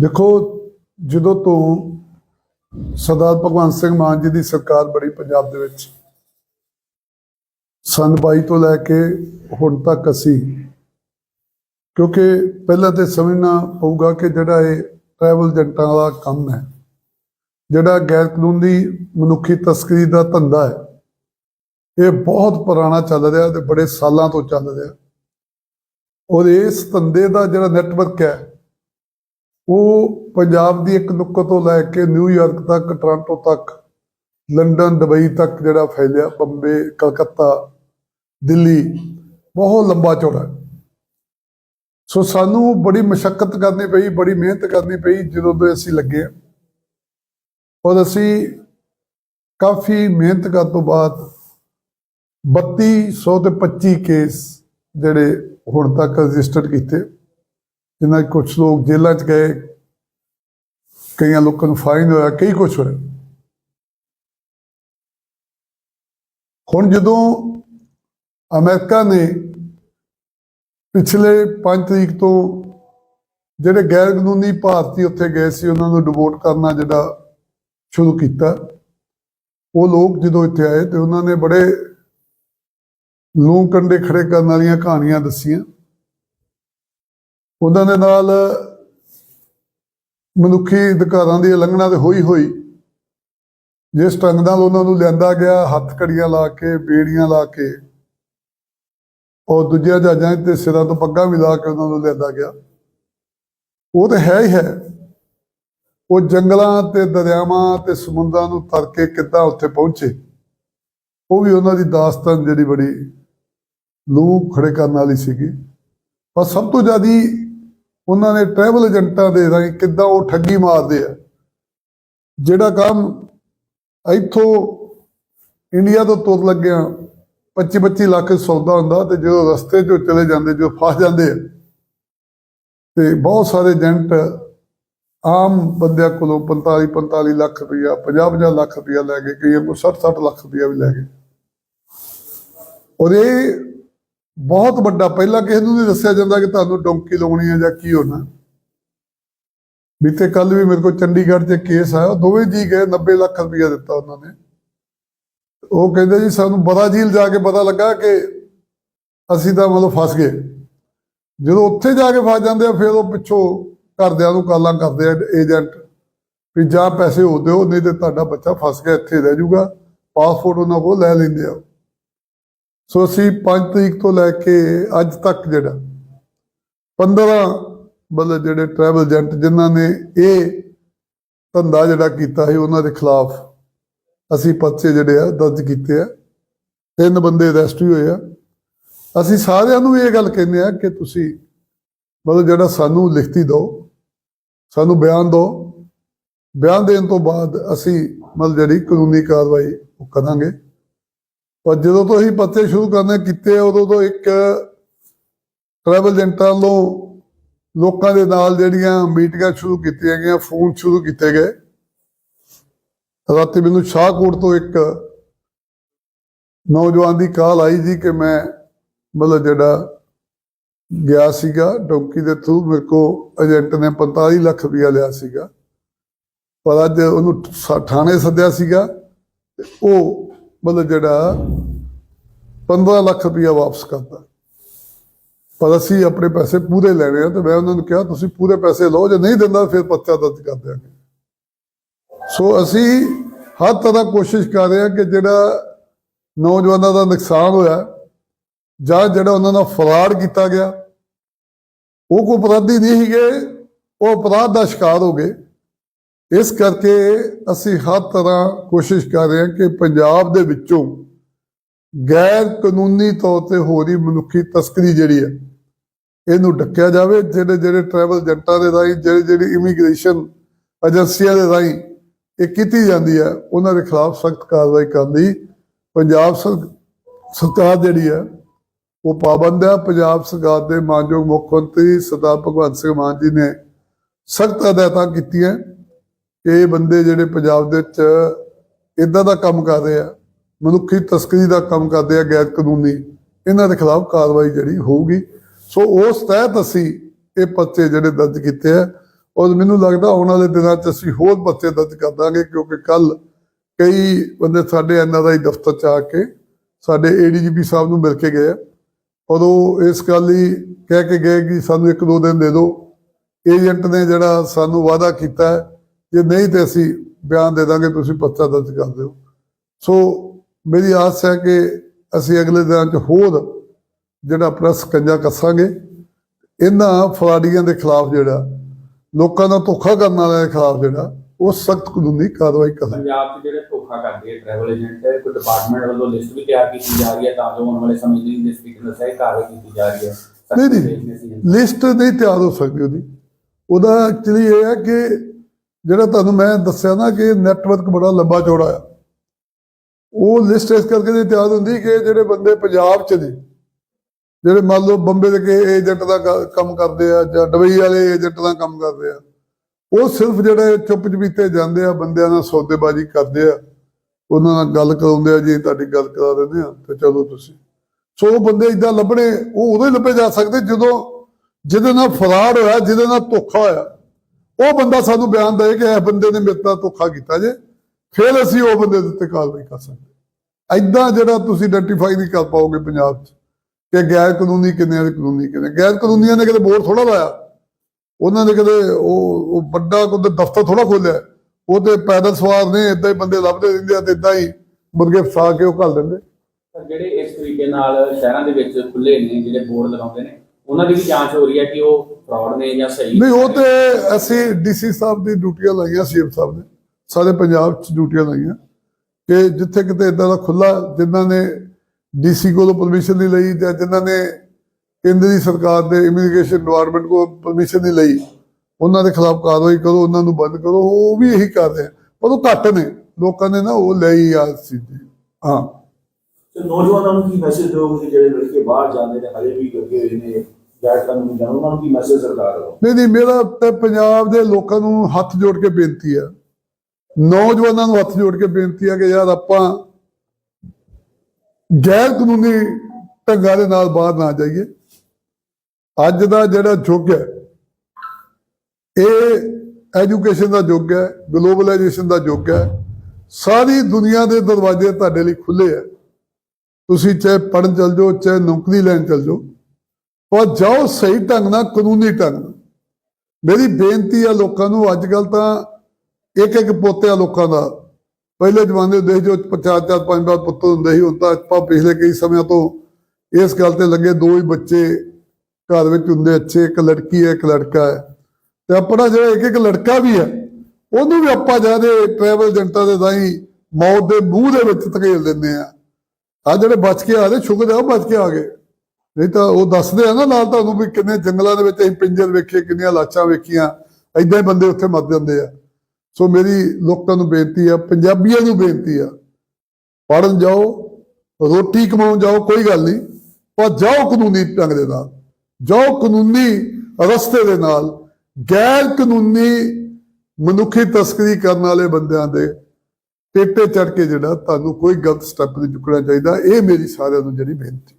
ਦੇਖੋ, ਜਦੋਂ ਤੋਂ ਸਰਦਾਰ ਭਗਵੰਤ ਸਿੰਘ ਮਾਨ ਜੀ ਦੀ ਸਰਕਾਰ ਬੜੀ ਪੰਜਾਬ ਦੇ ਵਿੱਚ, ਸੰਨ 22 ਤੋਂ ਲੈ ਕੇ ਹੁਣ ਤੱਕ ਅਸੀਂ, ਕਿਉਂਕਿ ਪਹਿਲਾਂ ਤੇ ਸਮਝਣਾ ਪਊਗਾ ਕਿ ਜਿਹੜਾ ਇਹ ਟਰੈਵਲ ਏਜੰਟਾਂ ਦਾ ਕੰਮ ਹੈ, ਜਿਹੜਾ ਗੈਰ ਕਾਨੂੰਨੀ ਮਨੁੱਖੀ ਤਸਕਰੀ ਦਾ ਧੰਦਾ ਹੈ, ਇਹ ਬਹੁਤ ਪੁਰਾਣਾ ਚੱਲ ਰਿਹਾ ਤੇ ਬੜੇ ਸਾਲਾਂ ਤੋਂ ਚੱਲ ਰਿਹਾ। ਔਰ ਇਸ ਧੰਦੇ ਦਾ ਜਿਹੜਾ ਨੈਟਵਰਕ ਹੈ ਉਹ ਪੰਜਾਬ ਦੀ ਇੱਕ ਨੁੱਕਰ ਤੋਂ ਲੈ ਕੇ ਨਿਊਯਾਰਕ ਤੱਕ, ਟੋਰਾਂਟੋ ਤੱਕ, ਲੰਡਨ, ਦੁਬਈ ਤੱਕ ਜਿਹੜਾ ਫੈਲਿਆ ਬੰਬੇ, ਕਲਕੱਤਾ, ਦਿੱਲੀ, ਬਹੁਤ ਲੰਬਾ ਚੌੜਾ ਸੋ ਸਾਨੂੰ ਬੜੀ ਮਸ਼ੱਕਤ ਕਰਨੀ ਪਈ, ਬੜੀ ਮਿਹਨਤ ਕਰਨੀ ਪਈ ਜਦੋਂ ਤੋਂ ਅਸੀਂ ਲੱਗੇ ਹਾਂ। ਔਰ ਅਸੀਂ ਕਾਫੀ ਮਿਹਨਤ ਕਰਨ ਤੋਂ ਬਾਅਦ 3200 ਤੇ 25 ਕੇਸ ਜਿਹੜੇ ਹੁਣ ਤੱਕ ਰਜਿਸਟਰ ਕੀਤੇ ਜਿਨ੍ਹਾਂ 'ਚ ਕੁਝ ਲੋਕ ਜੇਲ੍ਹਾਂ 'ਚ ਗਏ ਕਈਆਂ ਲੋਕਾਂ ਨੂੰ ਫਾਈਨ ਹੋਇਆ, ਕਈ ਕੁਝ ਹੋਇਆ। ਹੁਣ ਜਦੋਂ ਅਮਰੀਕਾ ਨੇ ਪਿਛਲੇ 5 ਤਰੀਕ ਤੋਂ ਜਿਹੜੇ ਗੈਰ ਕਾਨੂੰਨੀ ਭਾਰਤੀ ਉੱਥੇ ਗਏ ਸੀ, ਉਹਨਾਂ ਨੂੰ ਡਿਪੋਰਟ ਕਰਨਾ ਜਿਹੜਾ ਸ਼ੁਰੂ ਕੀਤਾ, ਉਹ ਲੋਕ ਜਦੋਂ ਇੱਥੇ ਆਏ ਤੇ ਉਹਨਾਂ ਨੇ ਬੜੇ ਲੂੰ ਕੰਡੇ ਖੜੇ ਕਰਨ ਵਾਲੀਆਂ ਕਹਾਣੀਆਂ ਦੱਸੀਆਂ। ਉਹਨਾਂ ਦੇ ਨਾਲ ਮਨੁੱਖੀ ਅਧਿਕਾਰਾਂ ਦੀ ਉਲੰਘਣਾ ਤੇ ਹੋਈ ਹੋਈ। ਜਿਸ ਢੰਗ ਨਾਲ ਉਹਨਾਂ ਨੂੰ ਲਿਆਂਦਾ ਗਿਆ, ਹੱਥ ਕੜੀਆਂ ਲਾ ਕੇ, ਬੇੜੀਆਂ ਲਾ ਕੇ, ਔਰ ਦੂਜਿਆਂ ਜਹਾਜ਼ਾਂ ਤੇ ਸਿਰਾਂ ਤੋਂ ਪੱਗਾਂ ਵੀ ਲਾ ਕੇ ਉਹਨਾਂ ਨੂੰ ਲਿਆਂਦਾ ਗਿਆ। ਉਹ ਤਾਂ ਹੈ ਹੀ ਹੈ। ਉਹ ਜੰਗਲਾਂ ਤੇ ਦਰਿਆਵਾਂ ਤੇ ਸਮੁੰਦਰਾਂ ਨੂੰ ਤਰ ਕੇ ਕਿੱਦਾਂ ਉੱਥੇ ਪਹੁੰਚੇ, ਉਹ ਵੀ ਉਹਨਾਂ ਦੀ ਦਾਸਤਾਨ ਜਿਹੜੀ ਬੜੀ ਲੂ ਖੜੇ ਕਰਨ ਵਾਲੀ ਸੀਗੀ। ਪਰ ਸਭ ਤੋਂ ਜ਼ਿਆਦੀ ਉਹਨਾਂ ਨੇ ਟਰੈਵਲ ਏਜੰਟਾਂ ਦੇ ਰਾਹੀਂ ਕਿੱਦਾਂ ਉਹ ਠੱਗੀ ਮਾਰਦੇ ਆ। ਜਿਹੜਾ ਕੰਮ ਇੱਥੋਂ ਇੰਡੀਆ ਤੋਂ ਤੁਰ ਲੱਗਿਆ 25 25 ਲੱਖ ਸੌਦਾ ਹੁੰਦਾ ਤੇ ਜਦੋਂ ਰਸਤੇ 'ਚੋਂ ਚਲੇ ਜਾਂਦੇ ਜੋ ਫਸ ਜਾਂਦੇ ਆ। ਤੇ ਬਹੁਤ ਸਾਰੇ ਏਜੰਟ ਆਮ ਬੰਦਿਆਂ ਕੋਲੋਂ 45 45 ਲੱਖ ਰੁਪਇਆ 50 50 ਲੱਖ ਰੁਪਇਆ ਲੈ ਗਏ ਕਈਆਂ ਕੋਲ 60 60 ਲੱਖ ਰੁਪਇਆ ਵੀ ਲੈ ਗਏ ਔਰ ਇਹ ਬਹੁਤ ਵੱਡਾ, ਪਹਿਲਾਂ ਕਿਸੇ ਨੂੰ ਨਹੀਂ ਦੱਸਿਆ ਜਾਂਦਾ ਕਿ ਤੁਹਾਨੂੰ ਡੋਂਕੀ ਲਾਉਣੀ ਹੈ ਜਾਂ ਕੀ ਹੋਣਾ। ਬੀਤੇ ਕੱਲ ਵੀ ਮੇਰੇ ਕੋਲ ਚੰਡੀਗੜ੍ਹ 'ਚ ਕੇਸ ਆਇਆ ਦੋਵੇਂ ਜੀ ਗਏ 90 ਲੱਖ ਰੁਪਇਆ ਦਿੱਤਾ ਉਹਨਾਂ ਨੇ। ਉਹ ਕਹਿੰਦੇ ਜੀ, ਸਾਨੂੰ ਬਰਾਜ਼ੀਲ ਜਾ ਕੇ ਪਤਾ ਲੱਗਾ ਕਿ ਅਸੀਂ ਤਾਂ ਮਤਲਬ ਫਸ ਗਏ। ਜਦੋਂ ਉੱਥੇ ਜਾ ਕੇ ਫਸ ਜਾਂਦੇ ਆ, ਫਿਰ ਉਹ ਪਿੱਛੋਂ ਘਰਦਿਆਂ ਨੂੰ ਕਾਲਾਂ ਕਰਦੇ ਆ, ਏਜੰਟ, ਵੀ ਜਾਂ ਪੈਸੇ ਹੋ ਦਿਓ, ਨਹੀਂ ਤੇ ਤੁਹਾਡਾ ਬੱਚਾ ਫਸ ਗਿਆ, ਇੱਥੇ ਰਹਿ ਜਾਊਗਾ, ਪਾਸਪੋਰਟ ਉਹਨਾਂ ਕੋਲ ਲੈ ਲੈਂਦੇ ਆ। ਸੋ ਅਸੀਂ 5 ਤਰੀਕ ਤੋਂ ਲੈ ਕੇ ਅੱਜ ਤੱਕ ਜਿਹੜਾ 15 ਮਤਲਬ ਜਿਹੜੇ ਟਰੈਵਲ ਏਜੰਟ ਜਿਨ੍ਹਾਂ ਨੇ ਇਹ ਧੰਦਾ ਜਿਹੜਾ ਕੀਤਾ ਸੀ, ਉਹਨਾਂ ਦੇ ਖਿਲਾਫ ਅਸੀਂ ਪਰਚੇ ਜਿਹੜੇ ਆ ਦਰਜ ਕੀਤੇ ਆ। ਤਿੰਨ ਬੰਦੇ ਅਰੈਸਟ ਵੀ ਹੋਏ ਆ। ਅਸੀਂ ਸਾਰਿਆਂ ਨੂੰ ਵੀ ਇਹ ਗੱਲ ਕਹਿੰਦੇ ਆ ਕਿ ਤੁਸੀਂ ਮਤਲਬ ਜਿਹੜਾ ਸਾਨੂੰ ਲਿਖਤੀ ਦਿਓ, ਸਾਨੂੰ ਬਿਆਨ ਦਿਓ। ਬਿਆਨ ਦੇਣ ਤੋਂ ਬਾਅਦ ਅਸੀਂ ਮਤਲਬ ਜਿਹੜੀ ਕਾਨੂੰਨੀ ਕਾਰਵਾਈ ਉਹ ਕਰਾਂਗੇ। ਪਰ ਜਦੋਂ ਤੋਂ ਅਸੀਂ ਪੱਤੇ ਸ਼ੁਰੂ ਕਰਨੇ ਕੀਤੇ ਉਦੋਂ ਤੋਂ ਇੱਕ ਟਰੈਵਲ ਏਜੰਟਾਂ ਵੱਲੋਂ ਲੋਕਾਂ ਦੇ ਨਾਲ ਜਿਹੜੀਆਂ ਮੀਟਿੰਗਾਂ ਸ਼ੁਰੂ ਕੀਤੀਆਂ ਗਈਆਂ, ਫੋਨ ਸ਼ੁਰੂ ਕੀਤੇ ਗਏ। ਰਾਤੀ ਮੈਨੂੰ ਸ਼ਾਹਕੋਟ ਤੋਂ ਇੱਕ ਨੌਜਵਾਨ ਦੀ ਕਾਲ ਆਈ ਜੀ ਕਿ ਮੈਂ ਮਤਲਬ ਜਿਹੜਾ ਗਿਆ ਸੀਗਾ, ਡੌਂਕੀ ਦੇ ਥਰੂ ਮੇਰੇ ਕੋ ਏਜੰਟ ਨੇ 45 ਲੱਖ ਰੁਪਇਆ ਲਿਆ ਸੀਗਾ। ਪਰ ਅੱਜ ਉਹਨੂੰ ਥਾਣੇ ਸੱਦਿਆ ਸੀਗਾ ਉਹ ਮਤਲਬ ਜਿਹੜਾ 15 ਲੱਖ ਰੁਪਇਆ ਵਾਪਸ ਕਰਦਾ ਪਰ ਅਸੀਂ ਆਪਣੇ ਪੈਸੇ ਪੂਰੇ ਲੈਣੇ ਆ ਤੇ ਮੈਂ ਉਹਨਾਂ ਨੂੰ ਕਿਹਾ, ਤੁਸੀਂ ਪੂਰੇ ਪੈਸੇ ਲਓ, ਜੇ ਨਹੀਂ ਦਿੰਦਾ ਫਿਰ ਪਰਚਾ ਦਰਜ ਕਰ ਦਿਆਂਗੇ। ਸੋ ਅਸੀਂ ਹਰ ਤਰ੍ਹਾਂ ਕੋਸ਼ਿਸ਼ ਕਰ ਰਹੇ ਹਾਂ ਕਿ ਜਿਹੜਾ ਨੌਜਵਾਨਾਂ ਦਾ ਨੁਕਸਾਨ ਹੋਇਆ ਜਾਂ ਜਿਹੜਾ ਉਹਨਾਂ ਨਾਲ ਫਰਾਡ ਕੀਤਾ ਗਿਆ, ਉਹ ਕੋਈ ਅਪਰਾਧੀ ਨਹੀਂ ਸੀਗੇ, ਉਹ ਅਪਰਾਧ ਦਾ ਸ਼ਿਕਾਰ ਹੋ ਗਏ। ਇਸ ਕਰਕੇ ਅਸੀਂ ਹਰ ਤਰ੍ਹਾਂ ਕੋਸ਼ਿਸ਼ ਕਰ ਰਹੇ ਹਾਂ ਕਿ ਪੰਜਾਬ ਦੇ ਵਿੱਚੋਂ ਗੈਰ ਕਾਨੂੰਨੀ ਤੌਰ ਤੇ ਹੋ ਰਹੀ ਮਨੁੱਖੀ ਤਸਕਰੀ ਜਿਹੜੀ ਹੈ, ਇਹਨੂੰ ਡੱਕਿਆ ਜਾਵੇ, ਜਿਹੜੇ ਜਿਹੜੇ ਟਰੈਵਲ ਏਜੰਟਾਂ ਦੇ ਰਾਹੀਂ, ਜਿਹੜੇ, ਜਿਹੜੀ ਇਮੀਗ੍ਰੇਸ਼ਨ ਏਜੰਸੀਆਂ ਦੇ ਰਾਹੀਂ ਇਹ ਕੀਤੀ ਜਾਂਦੀ ਹੈ, ਉਹਨਾਂ ਦੇ ਖਿਲਾਫ ਸਖਤ ਕਾਰਵਾਈ ਕਰਨ ਦੀ ਪੰਜਾਬ ਸਰਕਾਰ ਜਿਹੜੀ ਹੈ, ਉਹ ਪਾਬੰਦ ਹੈ। ਪੰਜਾਬ ਸਰਕਾਰ ਦੇ ਮਾਨਯੋਗ ਮੁੱਖ ਮੰਤਰੀ ਸਰਦਾਰ ਭਗਵੰਤ ਸਿੰਘ ਮਾਨ ਜੀ ਨੇ ਸਖਤ ਹਦਾਇਤਾਂ ਕੀਤੀਆਂ। ਇਹ ਬੰਦੇ ਜਿਹੜੇ ਪੰਜਾਬ ਦੇ ਵਿੱਚ ਇਦਾਂ ਦਾ ਕੰਮ ਕਰ ਰਹੇ ਆ, ਮਨੁੱਖੀ ਤਸਕਰੀ ਦਾ ਕੰਮ ਕਰਦੇ ਆ, ਗੈਰ ਕਾਨੂੰਨੀ, ਇਹਨਾਂ ਦੇ ਖਿਲਾਫ ਕਾਰਵਾਈ ਜਿਹੜੀ ਹੋਊਗੀ। ਸੋ ਉਸ ਤਹਿਤ ਅਸੀਂ ਇਹ ਪਰਚੇ ਜਿਹੜੇ ਦਰਜ ਕੀਤੇ ਆ, ਔਰ ਮੈਨੂੰ ਲੱਗਦਾ ਆਉਣ ਵਾਲੇ ਦਿਨਾਂ 'ਚ ਅਸੀਂ ਹੋਰ ਪਰਚੇ ਦਰਜ ਕਰ ਦਾਂਗੇ, ਕਿਉਂਕਿ ਕੱਲ ਕਈ ਬੰਦੇ ਸਾਡੇ ਐਨਆਰਆਈ ਦਫ਼ਤਰ 'ਚ ਆ ਕੇ ਸਾਡੇ ਏਡੀਜੀਪੀ ਸਾਹਿਬ ਨੂੰ ਮਿਲ ਕੇ ਗਏ ਆ। ਔਰ ਉਹ ਇਸ ਗੱਲ ਲਈ ਕਹਿ ਕੇ ਗਏ ਕਿ ਸਾਨੂੰ ਇੱਕ ਦੋ ਦਿਨ ਦੇ ਦਿਓ। ਏਜੰਟ ਨੇ ਜਿਹੜਾ ਸਾਨੂੰ ਵਾਅਦਾ ਕੀਤਾ ਹੈ ਜੇ ਨਹੀਂ ਤੇ ਅਸੀਂ ਬਿਆਨ ਦੇ ਦਾਂਗੇ ਤੁਸੀਂ ਪਰਚਾ ਦਰਜ ਕਰ ਦਿਓ। ਸੋ ਮੇਰੀ ਆਸ ਹੈ ਕਿ ਅਸੀਂ ਅਗਲੇ ਦਿਨਾਂ 'ਚ ਹੋਰ ਜਿਹੜਾ ਆਪਣਾ ਸਕੰਜਾ ਕੱਸਾਂਗੇ। ਇਹਨਾਂ ਫਰਾਡੀਆਂ ਦੇ ਖਿਲਾਫ ਜਿਹੜਾ ਲੋਕਾਂ ਦਾ ਧੋਖਾ ਕਰਨ ਵਾਲਿਆਂ ਦੇ ਖਿਲਾਫ ਜਿਹੜਾ ਉਹ ਸਖਤ ਕਾਨੂੰਨੀ ਕਾਰਵਾਈ ਕਰਾਂਗੇ। ਪੰਜਾਬ 'ਚ ਜਿਹੜੇ ਧੋਖਾ ਕਰਦੇ ਟਰੈਵਲ ਏਜੰਟ ਕੋਈ ਡਿਪਾਰਟਮੈਂਟ ਵੱਲੋਂ ਲਿਸਟ ਵੀ ਤਿਆਰ ਕੀਤੀ ਜਾ ਰਹੀ ਹੈ ਤਾਂ ਜੋ ਆਉਣ ਵਾਲੇ ਸਮੇਂ ਜਿਸ ਤਰੀਕੇ ਨਾਲ ਸਹੀ ਕਾਰਵਾਈ ਕੀਤੀ ਜਾ ਰਹੀ ਹੈ। ਨਹੀਂ ਨਹੀਂ ਲਿਸਟ ਨਹੀਂ ਤਿਆਰ ਹੋ ਸਕਦੀ ਉਹਦੀ। ਉਹਦਾ ਐਕਚੁਅਲੀ ਇਹ ਹੈ ਕਿ ਜਿਹੜਾ ਤੁਹਾਨੂੰ ਮੈਂ ਦੱਸਿਆ ਨਾ ਕਿ ਨੈਟਵਰਕ ਬੜਾ ਲੰਬਾ ਚੌੜਾ ਆ। ਉਹ ਲਿਸਟ ਇਸ ਕਰਕੇ ਨਹੀਂ ਤਿਆਰ ਹੁੰਦੀ ਕਿ ਜਿਹੜੇ ਬੰਦੇ ਪੰਜਾਬ 'ਚ ਨੇ, ਜਿਹੜੇ ਮੰਨ ਲਓ ਬੰਬੇ ਦੇ ਕੇ ਏਜੰਟ ਦਾ ਕੰਮ ਕਰਦੇ ਆ ਜਾਂ ਦੁਬਈ ਵਾਲੇ ਏਜੰਟ ਦਾ ਕੰਮ ਕਰਦੇ ਆ, ਉਹ ਸਿਰਫ ਜਿਹੜੇ ਚੁੱਪ ਚਪੀਤੇ ਜਾਂਦੇ ਆ, ਬੰਦਿਆਂ ਨਾਲ ਸੌਦੇਬਾਜ਼ੀ ਕਰਦੇ ਆ। ਉਹਨਾਂ ਨਾਲ ਗੱਲ ਕਰਾਉਂਦੇ ਆ, ਜੀ ਤੁਹਾਡੀ ਗੱਲ ਕਰਾ ਦਿੰਦੇ ਆ, ਤੇ ਚਲੋ ਤੁਸੀਂ। ਸੋ ਉਹ ਬੰਦੇ ਇਦਾਂ ਲੱਭਣੇ, ਉਹ ਉਦੋਂ ਹੀ ਲੱਭੇ ਜਾ ਸਕਦੇ ਜਦੋਂ ਜਿਹਦੇ ਨਾਲ ਫਰਾਡ ਹੋਇਆ, ਜਿਹਦੇ ਨਾਲ ਧੋਖਾ ਹੋਇਆ। ਉਹ ਬੰਦਾ ਸਾਨੂੰ ਬਿਆਨ ਦੇ ਕਿ ਇਹ ਬੰਦੇ ਨੇ ਮੇਰੇ ਨਾਲ ਧੋਖਾ ਕੀਤਾ ਜੇ, ਫਿਰ ਅਸੀਂ ਉਹ ਬੰਦੇ ਦੇ ਉੱਤੇ ਕਾਰਵਾਈ ਕਰ ਸਕਦੇ ਐਦਾਂ ਜਿਹੜਾ ਤੁਸੀਂ ਆਇਡੈਂਟੀਫਾਈ ਨਹੀਂ ਕਰ ਪਾਓਗੇ ਪੰਜਾਬ 'ਚ, ਕਿ ਗੈਰ ਕਾਨੂੰਨੀ ਕਿੰਨੇ ਆ ਕਾਨੂੰਨੀ ਕਿੰਨੇ ਗੈਰ ਕਾਨੂੰਨੀਆਂ ਨੇ ਕਦੇ ਬੋਰਡ ਥੋੜਾ ਲਾਇਆ। ਉਹਨਾਂ ਨੇ ਕਦੇ ਉਹ ਉਹ ਵੱਡਾ ਕੋਈ ਦਫ਼ਤਰ ਥੋੜਾ ਖੋਲਿਆ ਉਹ ਤੇ ਪੈਦਲ ਸਵਾਰ ਨੇ ਇਦਾਂ ਹੀ ਬੰਦੇ ਲੱਭਦੇ ਰਹਿੰਦੇ ਆ ਤੇ ਇਦਾਂ ਹੀ ਮੁਰਗੇ ਫਸਾ ਕੇ ਉਹ ਘੱਲ ਦਿੰਦੇ। ਜਿਹੜੇ ਇਸ ਤਰੀਕੇ ਨਾਲ ਸ਼ਹਿਰਾਂ ਦੇ ਵਿੱਚ ਖੁੱਲੇ ਨੇ, ਜਿਹੜੇ ਬੋਰਡ ਲਗਾਉਂਦੇ ਨੇ, ਉਹਨਾਂ ਦੀ ਵੀ ਜਾਂਚ ਹੋ ਰਹੀ ਹੈ ਕਿ ਉਹ ਫਰਾਡ ਨੇ ਜਾਂ ਸਹੀ ਨਹੀਂ ਉਹ ਤੇ ਅਸੀਂ ਡੀਸੀ ਸਾਹਿਬ ਦੀ ਡਿਊਟੀਆਂ ਲਾਈਆਂ ਸੀਐਮ ਸਾਹਿਬ ਨੇ। ਸਾਰੇ ਪੰਜਾਬ 'ਚ ਡਿਊਟੀਆਂ ਲਾਈਆਂ ਕਿ ਜਿੱਥੇ ਕਿਤੇ ਇਦਾਂ ਦਾ ਖੁੱਲਾ ਜਿਨ੍ਹਾਂ ਨੇ ਡੀਸੀ ਕੋਲੋਂ ਪਰਮਿਸ਼ਨ ਨਹੀਂ ਲਈ ਜਾਂ ਜਿਨ੍ਹਾਂ ਨੇ ਕੇਂਦਰੀ ਸਰਕਾਰ ਦੇ ਇਮੀਗ੍ਰੇਸ਼ਨ ਡਿਪਾਰਟਮੈਂਟ ਕੋਲ ਪਰਮਿਸ਼ਨ ਨਹੀਂ ਲਈ ਉਹਨਾਂ ਦੇ ਖਿਲਾਫ ਕਾਰਵਾਈ ਕਰੋ ਉਹਨਾਂ ਨੂੰ ਬੰਦ ਕਰੋ ਉਹ ਵੀ ਇਹੀ ਕਰ ਰਹੇ ਆ। ਪਰ ਉਹ ਘੱਟ ਨੇ। ਲੋਕਾਂ ਨੇ ਨਾ ਉਹ ਲਈ ਆ ਸੀ ਹਾਂ। ਤੇ ਨੌਜਵਾਨਾਂ ਨੂੰ ਕੀ ਮੈਸੇਜ ਦਿਓਗੇ ਕਿ ਜਿਹੜੇ ਲੜਕੇ ਬਾਹਰ ਜਾਂਦੇ ਨੇ ਹਲੇ ਵੀ ਲੱਗੇ ਹੋਏ ਨੇ? ਗੈਰ ਕਾਨੂੰਨੀ ਜਾਣ ਉਹਨਾਂ ਨੂੰ ਕੀ ਮੈਸੇਜ ਸਰਕਾਰ ਵੱਲੋਂ? ਨਹੀਂ ਨਹੀਂ, ਮੇਰਾ ਤੇ ਪੰਜਾਬ ਦੇ ਲੋਕਾਂ ਨੂੰ ਹੱਥ ਜੋੜ ਕੇ ਬੇਨਤੀ ਆ ਨੌਜਵਾਨਾਂ ਨੂੰ ਹੱਥ ਜੋੜ ਕੇ ਬੇਨਤੀ ਆ ਕਿ ਯਾਰ ਆਪਾਂ ਗੈਰ ਕਾਨੂੰਨੀ ਢੰਗਾਂ ਦੇ ਨਾਲ ਬਾਹਰ ਨਾ ਜਾਈਏ। ਅੱਜ ਦਾ ਜਿਹੜਾ ਯੁੱਗ ਹੈ, ਇਹ ਐਜੂਕੇਸ਼ਨ ਦਾ ਯੁੱਗ ਹੈ ਗਲੋਬਲਾਈਜੇਸ਼ਨ ਦਾ ਯੁੱਗ ਹੈ। ਸਾਰੀ ਦੁਨੀਆ ਦੇ ਦਰਵਾਜ਼ੇ ਤੁਹਾਡੇ ਲਈ ਖੁੱਲੇ ਆ ਤੁਸੀਂ ਚਾਹੇ ਪੜਨ ਚਲ ਜਾਓ, ਚਾਹੇ ਨੌਕਰੀ ਲੈਣ ਚਲ ਜਾਓ ਪਰ ਜਾਓ ਸਹੀ ਢੰਗ ਨਾਲ, ਕਾਨੂੰਨੀ ਢੰਗ ਨਾਲ। ਮੇਰੀ ਬੇਨਤੀ ਆ ਲੋਕਾਂ ਨੂੰ ਅੱਜ ਕੱਲ ਤਾਂ ਇੱਕ ਇੱਕ ਪੋਤੇ ਆ ਲੋਕਾਂ ਦਾ। ਪਹਿਲੇ ਜ਼ਮਾਨੇ ਹੁੰਦੇ ਸੀ ਜੋ ਚਾਰ ਚਾਰ ਪੰਜ ਪੰਜ ਪੁੱਤ ਹੁੰਦੇ ਸੀ, ਹੁਣ ਤਾਂ ਆਪਾਂ ਪਿਛਲੇ ਕਈ ਸਮਿਆਂ ਤੋਂ ਇਸ ਗੱਲ ਤੇ ਲੱਗੇ, ਦੋ ਹੀ ਬੱਚੇ ਘਰ ਵਿੱਚ ਹੁੰਦੇ, ਅੱਛੇ, ਇੱਕ ਲੜਕੀ ਹੈ, ਇੱਕ ਲੜਕਾ ਹੈ। ਤੇ ਆਪਣਾ ਜਿਹੜਾ ਇੱਕ ਇੱਕ ਲੜਕਾ ਵੀ ਹੈ, ਉਹਨੂੰ ਵੀ ਆਪਾਂ ਜਿਆਦੇ ਟਰੈਵਲ ਏਜੰਟਾਂ ਦੇ ਰਾਹੀਂ ਮੌਤ ਦੇ ਮੂੰਹ ਦੇ ਵਿੱਚ ਧਕੇਲ ਦਿੰਦੇ ਆ। ਆ ਜਿਹੜੇ ਬਚ ਕੇ ਆ ਰਹੇ, ਸ਼ੁਕਰ ਆ ਉਹ ਬਚ ਕੇ ਆ ਗਏ। ਨਹੀਂ ਤਾਂ ਉਹ ਦੱਸਦੇ ਆ ਨਾ ਨਾਲ ਤੁਹਾਨੂੰ ਵੀ ਕਿੰਨੇ ਜੰਗਲਾਂ ਦੇ ਵਿੱਚ ਅਸੀਂ ਪਿੰਜਰ ਵੇਖੇ, ਕਿੰਨੀਆਂ ਲਾਸ਼ਾਂ ਵੇਖੀਆਂ ਐਦਾਂ ਹੀ ਬੰਦੇ ਉੱਥੇ ਮਰ ਜਾਂਦੇ ਆ। ਸੋ ਮੇਰੀ ਲੋਕਾਂ ਨੂੰ ਬੇਨਤੀ ਆ, ਪੰਜਾਬੀਆਂ ਨੂੰ ਬੇਨਤੀ ਆ ਪੜਨ ਜਾਓ, ਰੋਟੀ ਕਮਾਉਣ ਜਾਓ, ਕੋਈ ਗੱਲ ਨਹੀਂ, ਪਰ ਜਾਓ ਕਾਨੂੰਨੀ ਢੰਗ ਦੇ ਨਾਲ, ਜਾਓ ਕਾਨੂੰਨੀ ਰਸਤੇ ਦੇ ਨਾਲ, ਗੈਰ ਕਾਨੂੰਨੀ ਮਨੁੱਖੀ ਤਸਕਰੀ ਕਰਨ ਵਾਲੇ ਬੰਦਿਆਂ ਦੇ ਟੇਟੇ ਚੜ ਕੇ ਜਿਹੜਾ ਤੁਹਾਨੂੰ ਕੋਈ ਗਲਤ ਸਟੈਪ ਨਹੀਂ ਚੁੱਕਣਾ ਚਾਹੀਦਾ, ਇਹ ਮੇਰੀ ਸਾਰਿਆਂ ਨੂੰ ਜਿਹੜੀ ਬੇਨਤੀ